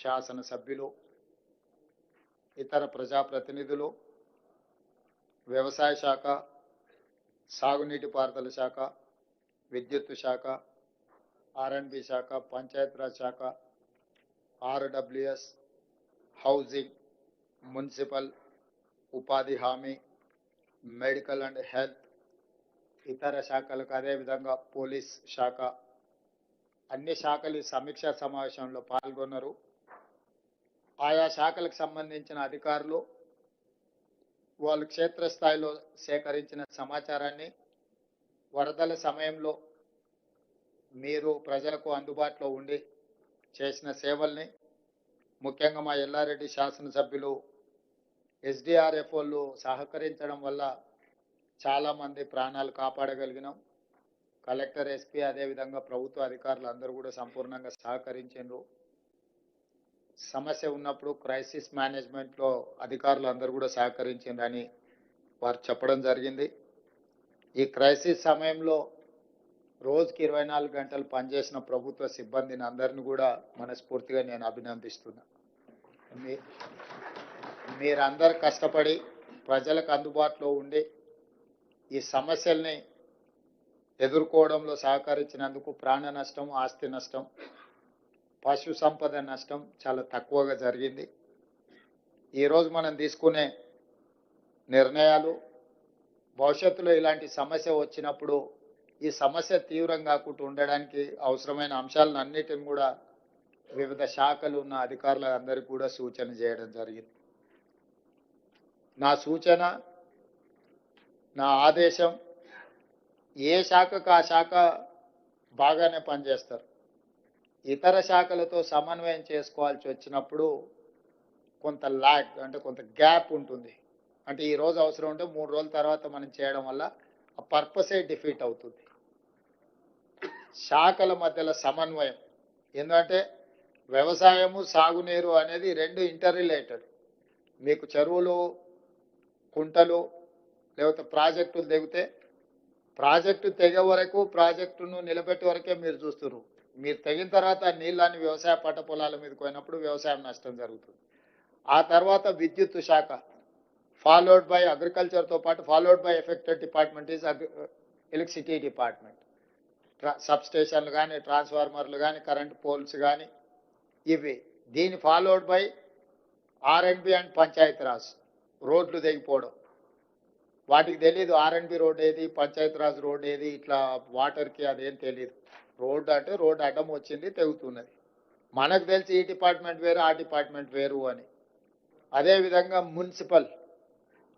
శాసనసభ్యులు ఇతర ప్రజాప్రతినిధులు వ్యవసాయ శాఖ సాగునీటి పారుదల శాఖ విద్యుత్ శాఖ ఆర్ఎండ్బి శాఖ పంచాయతీరాజ్ శాఖ ఆర్డబ్ల్యూఎస్ హౌసింగ్ మున్సిపల్ ఉపాధి హామీ మెడికల్ అండ్ హెల్త్ ఇతర శాఖలకు అదేవిధంగా పోలీస్ శాఖ. అన్ని శాఖలు సమీక్షా సమావేశంలో పాల్గొన్నారు. ఆయా శాఖలకు సంబంధించిన అధికారులు వాళ్ళు క్షేత్రస్థాయిలో సేకరించిన సమాచారాన్ని వరదల సమయంలో మీరు ప్రజలకు అందుబాటులో ఉండి చేసిన సేవల్ని ముఖ్యంగా మా ఎల్లారెడ్డి శాసనసభ్యులు ఎస్డిఆర్ఎఫ్ వాళ్ళు సహకరించడం వల్ల చాలామంది ప్రాణాలు కాపాడగలిగినాం. కలెక్టర్ ఎస్పీ అదేవిధంగా ప్రభుత్వ అధికారులు అందరూ కూడా సంపూర్ణంగా సహకరించారు సమస్య ఉన్నప్పుడు క్రైసిస్ మేనేజ్మెంట్లో అధికారులు అందరూ కూడా సహకరించిందని వారు చెప్పడం జరిగింది. ఈ క్రైసిస్ సమయంలో రోజుకి ఇరవై నాలుగు గంటలు పనిచేసిన ప్రభుత్వ సిబ్బందిని అందరిని కూడా మనస్ఫూర్తిగా నేను అభినందిస్తున్నా. మీ మీరందరు కష్టపడి ప్రజలకు అందుబాటులో ఉండి ఈ సమస్యల్ని ఎదుర్కోవడంలో సహకరించినందుకు ప్రాణ నష్టం ఆస్తి నష్టం పశు సంపద నష్టం చాలా తక్కువగా జరిగింది. ఈరోజు మనం తీసుకునే నిర్ణయాలు భవిష్యత్తులో ఇలాంటి సమస్య వచ్చినప్పుడు ఈ సమస్య తీవ్రం కాకుండా ఉండడానికి అవసరమైన అంశాలను అన్నిటిని కూడా వివిధ శాఖలు ఉన్న అధికారుల అందరికీ కూడా సూచన చేయడం జరిగింది. నా సూచన నా ఆదేశం ఏ శాఖకు ఆ శాఖ బాగానే పనిచేస్తారు. ఇతర శాఖలతో సమన్వయం చేసుకోవాల్సి వచ్చినప్పుడు కొంత ల్యాక్ అంటే కొంత గ్యాప్ ఉంటుంది. అంటే ఈ రోజు అవసరం ఉంటే మూడు రోజుల తర్వాత మనం చేయడం వల్ల ఆ పర్పసే డిఫీట్ అవుతుంది. శాఖల మధ్యలో సమన్వయం. ఎందుకంటే వ్యవసాయము సాగునీరు అనేది రెండు ఇంటర్ రిలేటెడ్ మీకు చెరువులు కుంటలు లేకపోతే ప్రాజెక్టులు తెగితే ప్రాజెక్టు తెగే వరకు ప్రాజెక్టును నిలబెట్టే వరకే మీరు చూస్తున్నారు. మీరు తగిన తర్వాత ఆ నీళ్ళని వ్యవసాయ పంట పొలాల మీద పోయినప్పుడు వ్యవసాయం నష్టం జరుగుతుంది. ఆ తర్వాత విద్యుత్ శాఖ ఫాలోడ్ బై అగ్రికల్చర్తో పాటు followed by affected department is electricity department sub స్టేషన్లు కానీ ట్రాన్స్ఫార్మర్లు కానీ కరెంట్ పోల్స్ కానీ ఇవి దీని followed by R and B and Panchayati Raj రోడ్లు తెగిపోవడం. వాటికి తెలియదు ఆర్ఎండ్బి రోడ్ ఏది పంచాయతీరాజ్ రోడ్ ఏది ఇట్లా వాటర్కి అదేం తెలియదు రోడ్డు అంటే రోడ్ అడ్డం వచ్చింది తెగుతున్నది. మనకు తెలిసి ఈ డిపార్ట్మెంట్ వేరు ఆ డిపార్ట్మెంట్ వేరు అని. అదేవిధంగా మున్సిపల్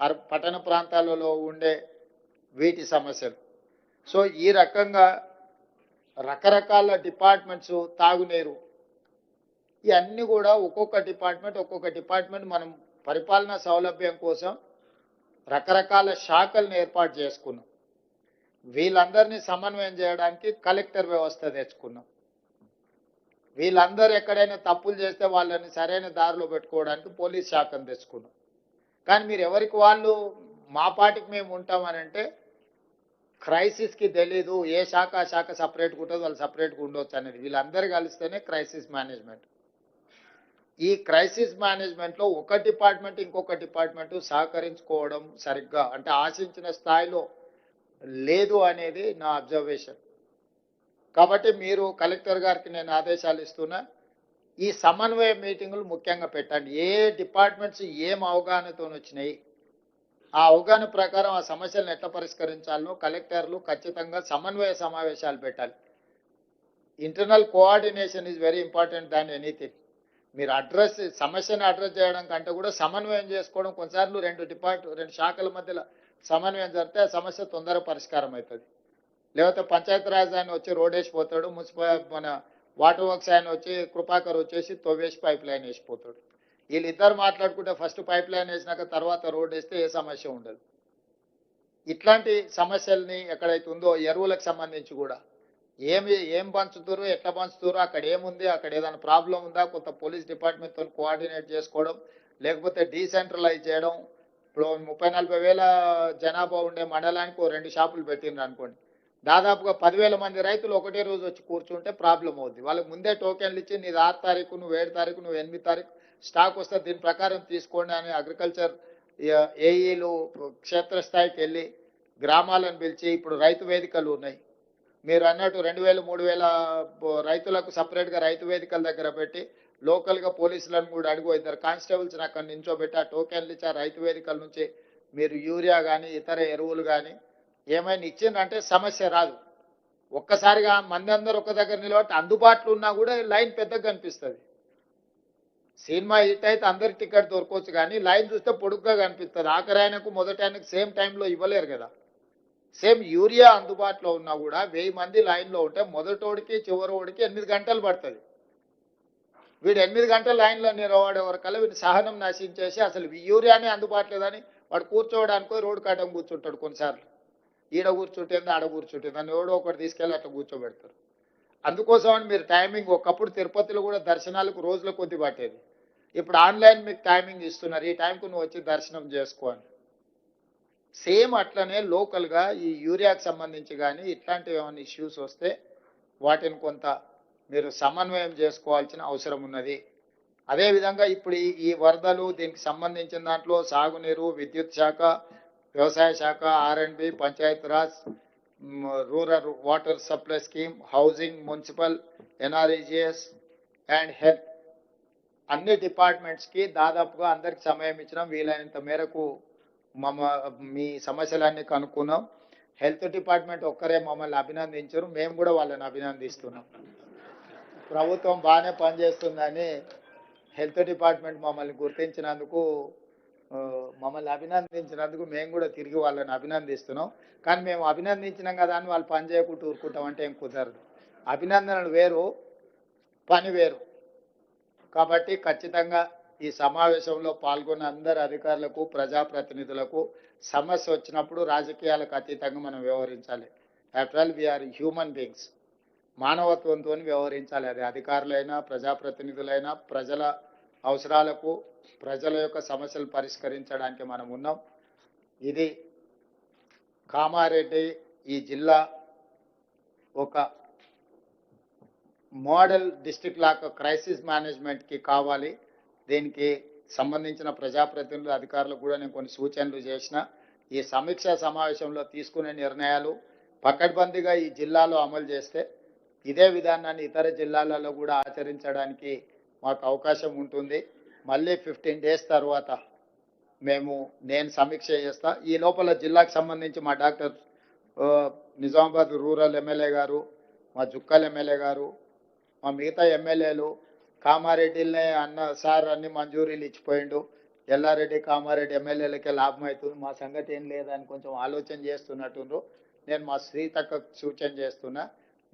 అర్ పట్టణ ప్రాంతాలలో ఉండే వీటి సమస్యలు. సో ఈ రకంగా రకరకాల డిపార్ట్మెంట్స్ తాగునీరు. ఇవన్నీ కూడా ఒక్కొక్క డిపార్ట్మెంట్ ఒక్కొక్క డిపార్ట్మెంట్ మనం పరిపాలనా సౌలభ్యం కోసం రకరకాల శాఖలను ఏర్పాటు చేసుకున్నాం. వీళ్ళందరినీ సమన్వయం చేయడానికి కలెక్టర్ వ్యవస్థ తెచ్చుకున్నాం. వీళ్ళందరూ ఎక్కడైనా తప్పులు చేస్తే వాళ్ళని సరైన దారిలో పెట్టుకోవడానికి పోలీస్ శాఖను తెచ్చుకున్నాం. కానీ మీరు ఎవరికి వాళ్ళు మా పాటికి మేము ఉంటామని అంటే క్రైసిస్కి తెలీదు ఏ శాఖ ఆ శాఖ సపరేట్గా ఉంటుంది వాళ్ళు సపరేట్గా ఉండొచ్చు అనేది. వీళ్ళందరూ కలిస్తేనే క్రైసిస్ మేనేజ్మెంట్. ఈ క్రైసిస్ మేనేజ్మెంట్లో ఒక డిపార్ట్మెంట్ ఇంకొక డిపార్ట్మెంట్ సహకరించుకోవడం సరిగ్గా అంటే ఆశించిన స్థాయిలో లేదు అనేది నా అబ్జర్వేషన్ కాబట్టి మీరు కలెక్టర్ గారికి నేను ఆదేశాలు ఇస్తున్నా ఈ సమన్వయ మీటింగులు ముఖ్యంగా పెట్టండి. ఏ డిపార్ట్మెంట్స్ ఏం అవగాహనతో వచ్చినాయి ఆ అవగాహన ప్రకారం ఆ సమస్యలను ఎట్లా పరిష్కరించాలనో కలెక్టర్లు ఖచ్చితంగా సమన్వయ సమావేశాలు పెట్టాలి. Internal coordination is very important than anything మీరు అడ్రస్ సమస్యను అడ్రస్ చేయడం కంటే కూడా సమన్వయం చేసుకోవడం కొన్నిసార్లు రెండు డిపార్ట్ రెండు శాఖల మధ్యలో సమన్వయం జరిగితే సమస్య తొందరగా పరిష్కారం అవుతుంది. లేకపోతే పంచాయతీరాజ్ ఆయన వచ్చి రోడ్ వేసిపోతాడు మున్సిపల్ మన వాటర్ వర్క్స్ ఆయన వచ్చి కృపాకర్ వచ్చేసి తొవ్వేసి పైప్ లైన్ వేసిపోతాడు వీళ్ళిద్దరు మాట్లాడుకుంటే ఫస్ట్ పైప్ లైన్ వేసినాక తర్వాత రోడ్ వేస్తే ఏ సమస్య ఉండదు. ఇట్లాంటి సమస్యల్ని ఎక్కడైతే ఉందో ఎరువులకు సంబంధించి కూడా ఏమి ఏం పంచుతారు ఎట్లా పంచుతారు అక్కడ ఏముంది అక్కడ ఏదైనా ప్రాబ్లం ఉందా కొంత పోలీస్ డిపార్ట్మెంట్తో కోఆర్డినేట్ చేసుకోవడం లేకపోతే డీసెంట్రలైజ్ చేయడం ఇప్పుడు ముప్పై నలభై వేల జనాభా ఉండే మండలానికి ఓ రెండు షాపులు పెట్టిండ్రు అనుకోండి. దాదాపుగా పదివేల మంది రైతులు ఒకటే రోజు వచ్చి కూర్చుంటే ప్రాబ్లం అవుద్ది. వాళ్ళకి ముందే టోకెన్లు ఇచ్చి నీది ఆరు తారీఖు నువ్వు ఏడు తారీఖు నువ్వు ఎనిమిది తారీఖు స్టాక్ వస్తే దీని ప్రకారం తీసుకోండి అని అగ్రికల్చర్ ఏఈలు క్షేత్రస్థాయికి వెళ్ళి గ్రామాలను పిలిచి ఇప్పుడు రైతు వేదికలు ఉన్నాయి. మీరు అన్నట్టు రెండు వేలు మూడు వేల రైతులకు సపరేట్గా రైతు వేదికల దగ్గర పెట్టి లోకల్గా పోలీసులను కూడా అడుగు ఇద్దరు కానిస్టేబుల్స్ అక్కడ నించోబెట్టి ఆ టోకెన్లు ఇచ్చి రైతు వేదికల నుంచి మీరు యూరియా కానీ ఇతర ఎరువులు కానీ ఏమైనా ఇచ్చిందంటే సమస్య రాదు. ఒక్కసారిగా మంది అందరూ ఒక దగ్గర నిలబట్టి అందుబాటులో ఉన్నా కూడా లైన్ పెద్దగా కనిపిస్తుంది. సినిమా హిట్ అయితే అందరి టికెట్ దొరకవచ్చు కానీ లైన్ చూస్తే పొడుగ్గా కనిపిస్తుంది. ఆఖరి ఆయనకు మొదటి ఆయనకు సేమ్ టైంలో ఇవ్వలేరు కదా. సేమ్ యూరియా అందుబాటులో ఉన్నా కూడా వెయ్యి మంది లైన్లో ఉంటే మొదటోడికి చివరోడికి ఎనిమిది గంటలు పడుతుంది. వీడు ఎనిమిది గంటల లైన్లో నిలబడే వరకల్లా వీడి సహనం నశించేసి అసలు యూరియానే అందుబాటులేదని వాడు కూర్చోవడానికి రోడ్డు కాటం కూర్చుంటాడు కొన్నిసార్లు. ఈడ కూర్చుంటుంది ఆడ కూర్చుంటుంది. అని ఎవడో ఒకటి తీసుకెళ్ళి అట్లా కూర్చోబెడతారు అందుకోసమని మీరు టైమింగ్ ఒకప్పుడు తిరుపతిలో కూడా దర్శనాలకు రోజుల కొద్ది పట్టేది. ఇప్పుడు ఆన్లైన్ మీకు టైమింగ్ ఇస్తున్నారు. ఈ టైంకు నువ్వు వచ్చి దర్శనం చేసుకో అని. సేమ్ అట్లనే లోకల్గా ఈ యూరియాకి సంబంధించి కానీ ఇట్లాంటివి ఏమైనా ఇష్యూస్ వస్తే వాటిని కొంత మీరు సమన్వయం చేసుకోవాల్సిన అవసరం ఉన్నది. అదేవిధంగా ఇప్పుడు ఈ వరదలు దీనికి సంబంధించిన దాంట్లో సాగునీరు విద్యుత్ శాఖ వ్యవసాయ శాఖ R and B Panchayat Raj rural water supply scheme housing municipal NREGS and health. అన్ని డిపార్ట్మెంట్స్కి దాదాపుగా అందరికి సమయం ఇచ్చినాం. వీలైనంత మేరకు మమ్మ మీ సమస్యలన్నీ కనుక్కున్నాం. హెల్త్ డిపార్ట్మెంట్ ఒక్కరే మమ్మల్ని అభినందించరు. మేము కూడా వాళ్ళని అభినందిస్తున్నాం. ప్రభుత్వం బాగానే పనిచేస్తుందని హెల్త్ డిపార్ట్మెంట్ మమ్మల్ని గుర్తించినందుకు మమ్మల్ని అభినందించినందుకు మేము కూడా తిరిగి వాళ్ళని అభినందిస్తున్నాం. కానీ మేము అభినందించినాం కదా అని వాళ్ళు పని చేయకుండా ఊరుకుంటాం అంటే ఏం కుదరదు. అభినందనలు వేరు పని వేరు. కాబట్టి ఖచ్చితంగా ఈ సమావేశంలో పాల్గొన్న అందరు అధికారులకు ప్రజాప్రతినిధులకు సమస్య వచ్చినప్పుడు రాజకీయాలకు అతీతంగా మనం వ్యవహరించాలి. After all we are human beings మానవత్వంతో వ్యవహరించాలి. అది అధికారులైనా ప్రజాప్రతినిధులైనా ప్రజల అవసరాలకు ప్రజల యొక్క సమస్యలు పరిష్కరించడానికి మనం ఉన్నాం. ఇది కామారెడ్డి ఈ జిల్లా ఒక మోడల్ డిస్టిక్ లాగా క్రైసిస్ మేనేజ్మెంట్కి కావాలి. దీనికి సంబంధించిన ప్రజాప్రతినిధులు అధికారులకు కూడా నేను కొన్ని సూచనలు చేసిన. ఈ సమీక్షా సమావేశంలో తీసుకునే నిర్ణయాలు పకడ్బందీగా ఈ జిల్లాలో అమలు చేస్తే ఇదే విధానాన్ని ఇతర జిల్లాలలో కూడా ఆచరించడానికి మాకు అవకాశం ఉంటుంది. మళ్ళీ ఫిఫ్టీన్ డేస్ తర్వాత మేము నేను సమీక్ష చేస్తా. ఈ లోపల జిల్లాకు సంబంధించి మా డాక్టర్ నిజామాబాద్ రూరల్ ఎమ్మెల్యే గారు మా జుక్కల్ ఎమ్మెల్యే గారు మా మిగతా ఎమ్మెల్యేలు కామారెడ్డిలనే అన్న సార్ అన్ని మంజూరీలు ఇచ్చిపోయిండు. ఎల్లారెడ్డి కామారెడ్డి ఎమ్మెల్యేలకే లాభం అవుతుంది మా సంగతి ఏం లేదని కొంచెం ఆలోచన చేస్తున్నట్టుండ్రు. నేను మా శ్రీతక్క సూచన చేస్తున్నా.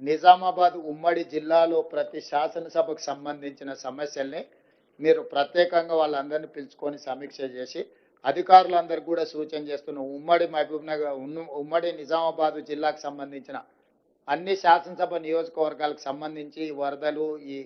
నిజామాబాద్ ఉమ్మడి జిల్లాలో ప్రతి శాసనసభకు సంబంధించిన సమస్యల్ని మీరు ప్రత్యేకంగా వాళ్ళందరినీ పిలుచుకొని సమీక్ష చేసి అధికారులందరికీ కూడా సూచన చేస్తున్న. ఉమ్మడి మహబూబ్ ఉమ్మడి నిజామాబాద్ జిల్లాకు సంబంధించిన అన్ని శాసనసభ నియోజకవర్గాలకు సంబంధించి వరదలు ఈ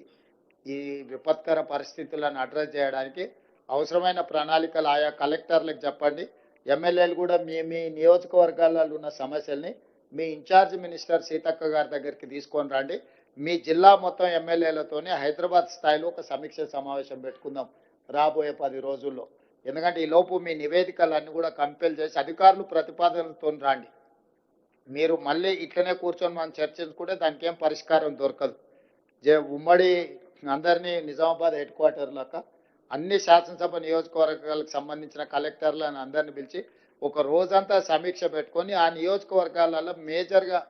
ఈ విపత్కర పరిస్థితులను అడ్రస్ చేయడానికి అవసరమైన ప్రణాళికలు ఆయా కలెక్టర్లకు చెప్పండి. ఎమ్మెల్యేలు కూడా మీ మీ నియోజకవర్గాలలో ఉన్న సమస్యల్ని మీ ఇన్ఛార్జ్ మినిస్టర్ సీతక్క గారి దగ్గరికి తీసుకొని రండి. మీ జిల్లా మొత్తం ఎమ్మెల్యేలతోనే హైదరాబాద్ స్థాయిలో ఒక సమీక్ష సమావేశం పెట్టుకుందాం రాబోయే పది రోజుల్లో. ఎందుకంటే ఈ లోపు మీ నివేదికలన్నీ కూడా కంపెల్ చేసి అధికారులు ప్రతిపాదనలతో రండి. మీరు మళ్ళీ ఇట్లనే కూర్చొని మనం చర్చించుకుంటే దానికి ఏం పరిష్కారం దొరకదు. జే ఉమ్మడి అందరినీ నిజామాబాద్ హెడ్ క్వార్టర్ లాగా అన్ని శాసనసభ నియోజకవర్గాలకు సంబంధించిన కలెక్టర్లను అందరిని పిలిచి ఒక రోజంతా సమీక్ష పెట్టుకొని ఆ నియోజకవర్గాలలో మేజర్గా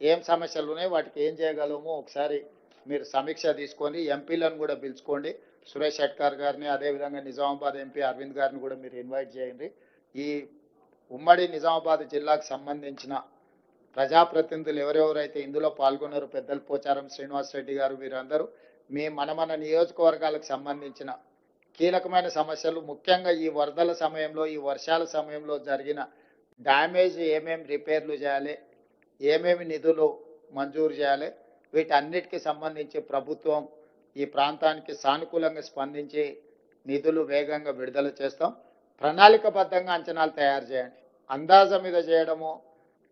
ఏం సమస్యలు ఉన్నాయి వాటికి ఏం చేయగలము ఒకసారి మీరు సమీక్ష తీసుకొని ఎంపీలను కూడా పిలుచుకోండి. సురేష్ షెట్కార్ గారిని అదేవిధంగా నిజామాబాద్ ఎంపీ అరవింద్ గారిని కూడా మీరు ఇన్వైట్ చేయండి. ఈ ఉమ్మడి నిజామాబాద్ జిల్లాకు సంబంధించిన ప్రజాప్రతినిధులు ఎవరెవరైతే ఇందులో పాల్గొన్నారో పెద్దల పోచారం శ్రీనివాస్ రెడ్డి గారు వీరందరూ మీ మన మన నియోజకవర్గాలకు సంబంధించిన కీలకమైన సమస్యలు. ముఖ్యంగా ఈ వరదల సమయంలో ఈ వర్షాల సమయంలో జరిగిన డ్యామేజ్ ఏమేమి రిపేర్లు చేయాలి ఏమేమి నిధులు మంజూరు చేయాలి వీటన్నిటికి సంబంధించి ప్రభుత్వం ఈ ప్రాంతానికి సానుకూలంగా స్పందించి నిధులు వేగంగా విడుదల చేస్తాం. ప్రణాళికబద్ధంగా అంచనాలు తయారు చేయండి. అందాజ మీద చేయడము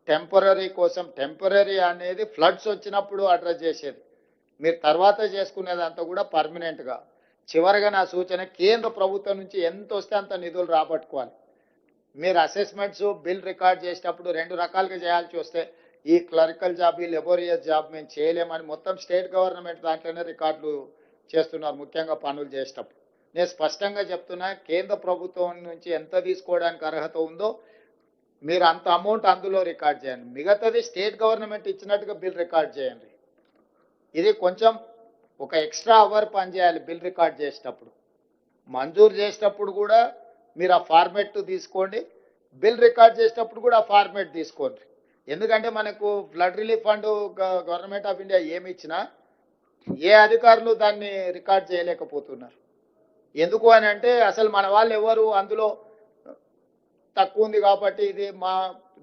టెంపరీ కోసం టెంపరీ అనేది ఫ్లడ్స్ వచ్చినప్పుడు అడ్రస్ చేసేది. మీరు తర్వాత చేసుకునేదంతా కూడా పర్మనెంట్గా. చివరిగా నా సూచన కేంద్ర ప్రభుత్వం నుంచి ఎంత వస్తే అంత నిధులు రాబట్టుకోవాలి. మీరు అసెస్మెంట్స్ బిల్ రికార్డ్ చేసేటప్పుడు రెండు రకాలుగా చేయాల్సి వస్తే ఈ క్లరికల్ జాబ్ ఈ లెబోరియస్ జాబ్ మేము చేయలేమని మొత్తం స్టేట్ గవర్నమెంట్ దాంట్లోనే రికార్డులు చేస్తున్నారు ముఖ్యంగా పనులు చేసేటప్పుడు. నేను స్పష్టంగా చెప్తున్నా కేంద్ర ప్రభుత్వం నుంచి ఎంత తీసుకోవడానికి అర్హత ఉందో మీరు అంత అమౌంట్ అందులో రికార్డ్ చేయండి. మిగతాది స్టేట్ గవర్నమెంట్ ఇచ్చినట్టుగా బిల్ రికార్డ్ చేయండి. ఇది కొంచెం ఒక ఎక్స్ట్రా అవర్ పనిచేయాలి బిల్ రికార్డ్ చేసేటప్పుడు. మంజూరు చేసేటప్పుడు కూడా మీరు ఆ ఫార్మెట్ తీసుకోండి. బిల్ రికార్డ్ చేసేటప్పుడు కూడా ఆ ఫార్మెట్ తీసుకోండి. ఎందుకంటే మనకు flood relief fund government of India ఏమి ఇచ్చినా ఏ అధికారులు దాన్ని రికార్డ్ చేయలేకపోతున్నారు. ఎందుకు అని అంటే అసలు మన వాళ్ళు ఎవరు? అందులో తక్కువ ఉంది కాబట్టి ఇది మా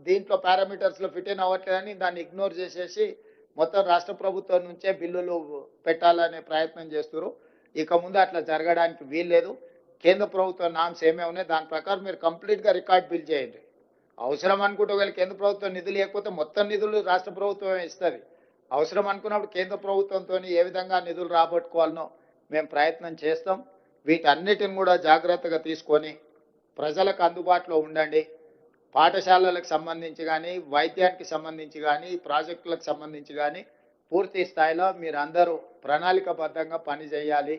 దీంట్లో పారామీటర్స్లో ఫిట్ అయిన అవ్వట్లేదని దాన్ని ఇగ్నోర్ చేసేసి మొత్తం రాష్ట్ర ప్రభుత్వం నుంచే బిల్లులు పెట్టాలనే ప్రయత్నం చేస్తున్నారు ఇక ముందు అట్లా జరగడానికి వీల్లేదు. కేంద్ర ప్రభుత్వ నామ్స్ ఏమేమి ఉన్నాయి దాని ప్రకారం మీరు కంప్లీట్గా రికార్డ్ బిల్ చేయండి. అవసరం అనుకుంటే ఒకవేళ కేంద్ర ప్రభుత్వం నిధులు లేకపోతే మొత్తం నిధులు రాష్ట్ర ప్రభుత్వమే ఇస్తుంది. అవసరం అనుకున్నప్పుడు కేంద్ర ప్రభుత్వంతో ఏ విధంగా నిధులు రాబట్టుకోవాలనో మేము ప్రయత్నం చేస్తాం. వీటన్నిటిని కూడా జాగ్రత్తగా తీసుకొని ప్రజలకు అందుబాటులో ఉండండి. పాఠశాలలకు సంబంధించి కానీ వైద్యానికి సంబంధించి కానీ ప్రాజెక్టులకు సంబంధించి కానీ పూర్తి స్థాయిలో మీరందరూ ప్రణాళికబద్ధంగా పనిచేయాలి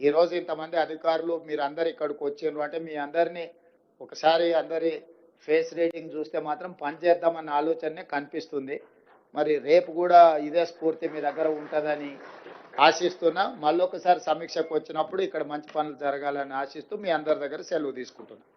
ఈరోజు ఇంతమంది అధికారులు మీరందరు ఇక్కడికి వచ్చిండ్రు అంటే మీ అందరినీ ఒకసారి అందరి ఫేస్ రేటింగ్ చూస్తే మాత్రం పని చేద్దామన్న ఆలోచనే కనిపిస్తుంది. మరి రేపు కూడా ఇదే స్ఫూర్తి మీ దగ్గర ఉంటుందని ఆశిస్తున్నా. మళ్ళీ ఒకసారి సమీక్షకు వచ్చినప్పుడు ఇక్కడ మంచి పనులు జరగాలని ఆశిస్తూ మీ అందరి దగ్గర సెలవు తీసుకుంటున్నాను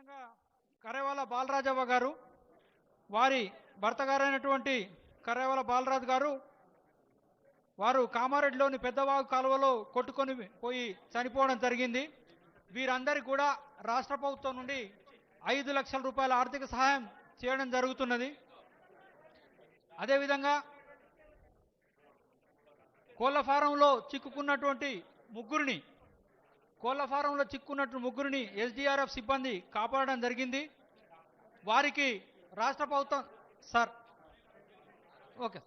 ముఖ్యంగా కరేవాల బాలరాజవ్వ గారు వారి భర్త గారైనటువంటి కరేవాల బాలరాజు గారు వారు కామారెడ్డిలోని పెద్దవాగు కాలువలో కొట్టుకొని పోయి చనిపోవడం జరిగింది. వీరందరికీ కూడా రాష్ట్ర ప్రభుత్వం నుండి ఐదు లక్షల రూపాయల ఆర్థిక సహాయం చేయడం జరుగుతున్నది. అదేవిధంగా కోళ్ళ ఫారంలో చిక్కుకున్నటువంటి ముగ్గురిని కోళ్ళ ఫారంలో చిక్కున్నట్టు ముగ్గురిని ఎస్డిఆర్ఎఫ్ సిబ్బంది కాపాడడం జరిగింది. వారికి రాష్ట్ర ప్రభుత్వం సార్ ఓకే